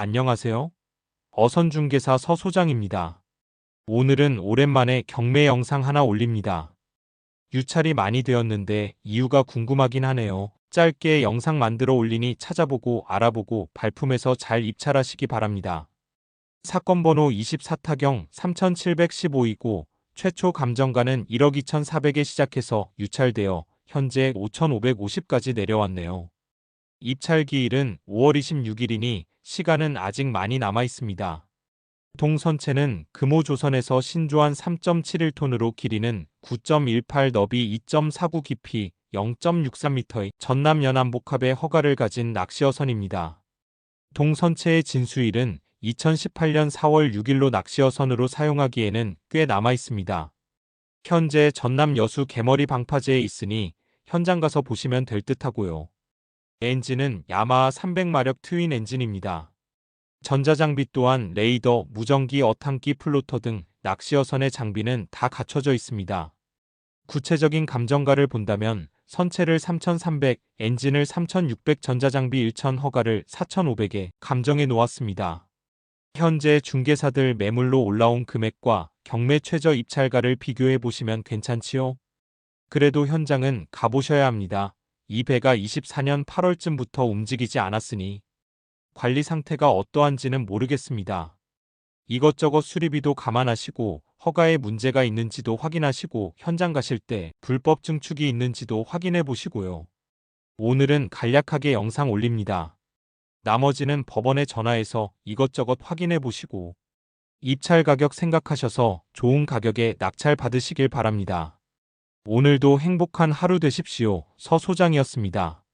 안녕하세요. 어선중개사 서 소장입니다. 오늘은 오랜만에 경매 영상 하나 올립니다. 유찰이 많이 되었는데 이유가 궁금하긴 하네요. 짧게 영상 만들어 올리니 찾아보고 알아보고 발품에서 잘 입찰하시기 바랍니다. 사건 번호 24타경 3715이고 최초 감정가는 1억 2,400에 시작해서 유찰되어 현재 5,550까지 내려왔네요. 입찰 기일은 5월 26일이니 시간은 아직 많이 남아 있습니다. 동선체는 금호조선에서 신조한 3.71톤으로 길이는 9.18 너비 2.49 깊이 0.63m의 전남 연안복합의 허가를 가진 낚시어선입니다. 동선체의 진수일은 2018년 4월 6일로 낚시어선으로 사용하기에는 꽤 남아 있습니다. 현재 전남 여수 개머리 방파제에 있으니 현장 가서 보시면 될 듯하고요. 엔진은 야마하 300마력 트윈 엔진입니다. 전자장비 또한 레이더, 무전기, 어탕기, 플로터 등 낚시어선의 장비는 다 갖춰져 있습니다. 구체적인 감정가를 본다면 선체를 3,300, 엔진을 3,600, 전자장비 1,000 허가를 4,500에 감정해 놓았습니다. 현재 중개사들 매물로 올라온 금액과 경매 최저 입찰가를 비교해 보시면 괜찮지요? 그래도 현장은 가보셔야 합니다. 이 배가 24년 8월쯤부터 움직이지 않았으니 관리 상태가 어떠한지는 모르겠습니다. 이것저것 수리비도 감안하시고 허가에 문제가 있는지도 확인하시고 현장 가실 때 불법 증축이 있는지도 확인해 보시고요. 오늘은 간략하게 영상 올립니다. 나머지는 법원에 전화해서 이것저것 확인해 보시고 입찰 가격 생각하셔서 좋은 가격에 낙찰 받으시길 바랍니다. 오늘도 행복한 하루 되십시오. 서 소장이었습니다.